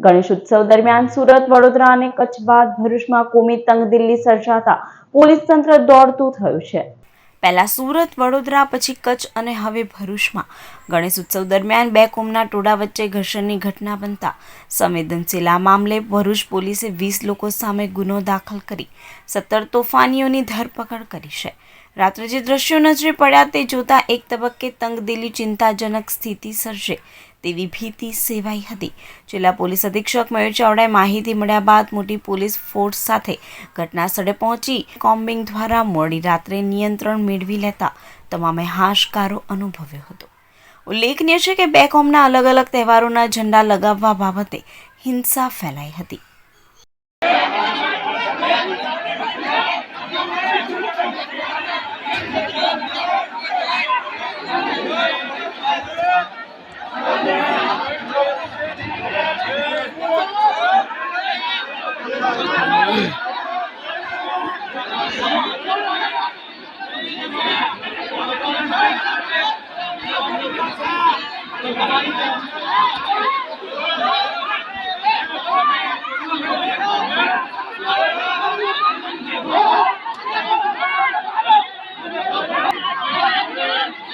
ગણેશ ઉત્સવ દરમિયાન સુરત, વડોદરા અને કચ્છ બાદ ભરૂચમાં કોમી તંગદિલ્લી સર્જાતા પોલીસ તંત્ર દોડતું થયું છે. પહેલા સુરત, વડોદરા, પછી કચ્છ અને હવે ભરૂચમાં. ગણેશ ઉત્સવ દરમિયાન બે કોમના ટોળા વચ્ચે ઘર્ષણની ઘટના બનતા સંવેદનશીલ આ મામલે ભરૂચ પોલીસે વીસ લોકો સામે ગુનો દાખલ કરી સત્તર તોફાનીઓની ધરપકડ કરી છે. રાત્રે જે દ્રશ્યો નજરે પડ્યા તે જોતા એક તબક્કે તંગદિલી ચિંતાજનક સ્થિતિ સર્જે. તેવી ભીતિ સેવાઈ હતી. જિલ્લા પોલીસ અધિક્ષક મયુર ચાવડાએ માહિતી મળ્યા બાદ મોટી પોલીસ ફોર્સ સાથે ઘટના સ્થળે પહોંચી કોમ્બિંગ દ્વારા મોડી રાત્રે નિયંત્રણ મેળવી લેતા તમામે હાશકારો અનુભવ્યો હતો. ઉલ્લેખનીય છે કે બે કોમના અલગ અલગ તહેવારોના ઝંડા લગાવવા બાબતે હિંસા ફેલાઈ હતી.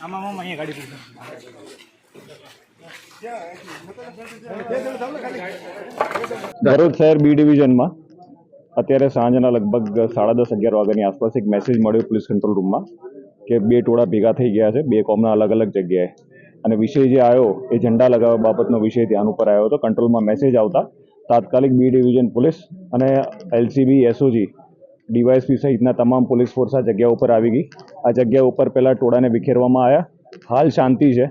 આમાં અહીંયા ગાડી પૂછો ભરૂચ શહેર બી ડિવિઝનમાં અત્યારે સાંજના લગભગ સાડા દસ અગિયાર વાગ્યાની આસપાસ એક મેસેજ મળ્યો પોલીસ કંટ્રોલ રૂમમાં કે બે ટોળા ભેગા થઈ ગયા છે, બે કોમના અલગ અલગ જગ્યાએ. અને વિષય જે આવ્યો એ ઝંડા લગાવવા બાબતનો વિષય ધ્યાન ઉપર આવ્યો હતો. કંટ્રોલમાં મેસેજ આવતા તાત્કાલિક બી ડિવિઝન પોલીસ અને એલસીબી, એસઓજી, ડીવાયએસપી સહિતના તમામ પોલીસ ફોર્સ આ જગ્યા ઉપર આવી ગઈ. આ જગ્યા ઉપર પહેલાં ટોળાને વિખેરવામાં આવ્યા. હાલ શાંતિ છે.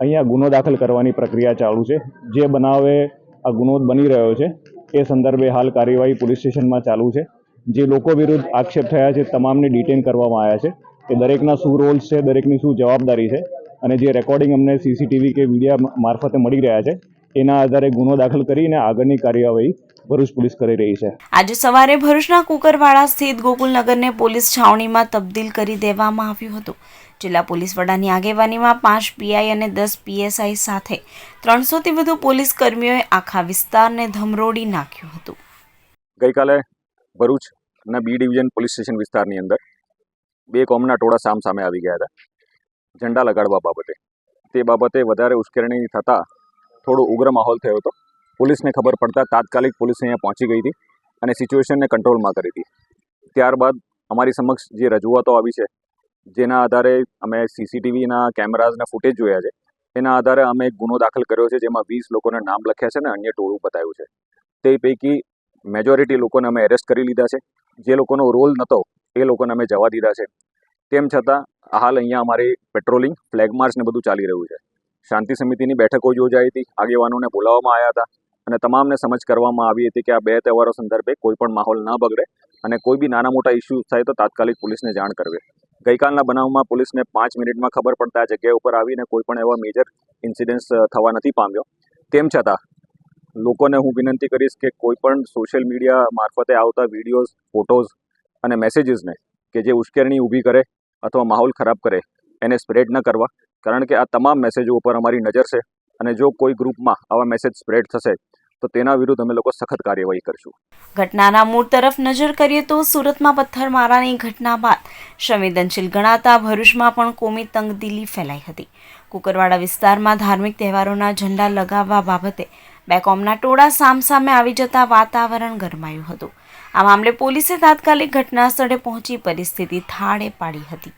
અહીંયા ગુનો દાખલ કરવાની પ્રક્રિયા ચાલુ છે. જે બનાવે આ ગુનો બની રહ્યો છે, એ સંદર્ભે હાલ કાર્યવાહી પોલીસ સ્ટેશનમાં ચાલુ છે. જે લોકો વિરુદ્ધ આક્ષેપ થયા છે, તમામને ડિટેન કરવામાં આવ્યા છે કે દરેકના શું રોલ્સ છે, દરેકની શું જવાબદારી છે અને જે રેકોર્ડિંગ અમને સીસીટીવી કે મીડિયા મારફતે મળી રહ્યા છે, એના આધારે ગુનો દાખલ કરીને આગળની કાર્યવાહી ભરૂચ પોલીસ કરી રહી છે. આજે સવારે ભરૂચના કુકરવાડા સ્થિત ગોકુલનગરને પોલીસ છાવણીમાં તબદીલ કરી દેવામાં આવ્યું હતું. જિલ્લા પોલીસ વડાની આગેવાનીમાં પાંચ પીઆઈ અને દસ પીએસઆઈ સાથે ત્રણસોથી વધુ પોલીસ કર્મીઓએ આખા વિસ્તારને ધમરોડી નાખ્યું હતું. ગઈકાલે ભરૂચના બી ડિવિઝન પોલીસ સ્ટેશન વિસ્તારની અંદર બે કોમના ટોળા સામ સામે આવી ગયા હતા. ઝંડા લગાડવા બાબતે. તે બાબતે વધારે ઉશ્કેરણી થતાં થોડો ઉગ્ર માહોલ થયો હતો. પોલીસને ખબર પડતા તાત્કાલિક પોલીસ અહીંયા પહોંચી ગઈ હતી અને સિચ્યુએશનને કંટ્રોલમાં કરી હતી. ત્યારબાદ અમારી સમક્ષ જે રજૂઆતો આવી છે, જેના આધારે અમે સીસીટીવીના કેમેરાઝના ફૂટેજ જોયા છે, એના આધારે અમે ગુનો દાખલ કર્યો છે, જેમાં વીસ લોકોના નામ લખ્યા છે અને અન્ય ટોળું બતાવ્યું છે. તે પૈકી મેજોરિટી લોકોને અમે એરેસ્ટ કરી લીધા છે. જે લોકોનો રોલ નહોતો એ લોકોને અમે જવા દીધા છે. તેમ છતાં, હાલ અહીંયા અમારી પેટ્રોલિંગ ફ્લેગ માર્ચ ને બધું ચાલી રહ્યું છે. શાંતિ સમિતિની બેઠકો યોજાઈ હતી, આગેવાનોને બોલાવવામાં આવ્યા હતા. અને તમામને સમજ કરવામાં આવી હતી કે આ બે તહેવારો સંદર્ભે કોઈ પણ માહોલ ન બગડે અને કોઈ બી નાના મોટા ઇસ્યુ થાય તો તાત્કાલિક પોલીસને જાણ કરવી. ગઈકાલના બનાવમાં પોલીસને પાંચ મિનિટમાં ખબર પડતા આ જગ્યા ઉપર આવીને કોઈ પણ એવા મેજર ઇન્સિડન્ટ્સ થવા નથી પામ્યો. તેમ છતાં, લોકોને હું વિનંતી કરીશ કે કોઈ પણ સોશિયલ મીડિયા મારફતે આવતા વિડીયોઝ ફોટોઝ અને મેસેજીસને કે જે ઉશ્કેરણી ઊભી કરે અથવા માહોલ ખરાબ કરે, એને સ્પ્રેડ ન કરવા, કારણ કે આ તમામ મેસેજો ઉપર અમારી નજર છે અને જો કોઈ ગ્રુપમાં આવા મેસેજ સ્પ્રેડ થશે તો તેના વિરુદ્ધ અમે લોકો સખત કાર્યવાહી કરશું. ઘટનાના મૂળ તરફ નજર કરીએ તો સુરતમાં પથ્થરમારાની ઘટના બાદ સંવેદનશીલ ગણાતા ભરૂચમાં પણ કોમી તંગદિલી ફેલાઈ હતી. કુકરવાડા વિસ્તારમાં ધાર્મિક તહેવારોના ઝંડા લગાવવા બાબતે બે કોમના ટોળા સામસામે આવી જતા વાતાવરણ ગરમાયું હતું. આ મામલે પોલીસે તાત્કાલિક ઘટના સ્થળે પહોંચી પરિસ્થિતિ થાળે પાડી હતી.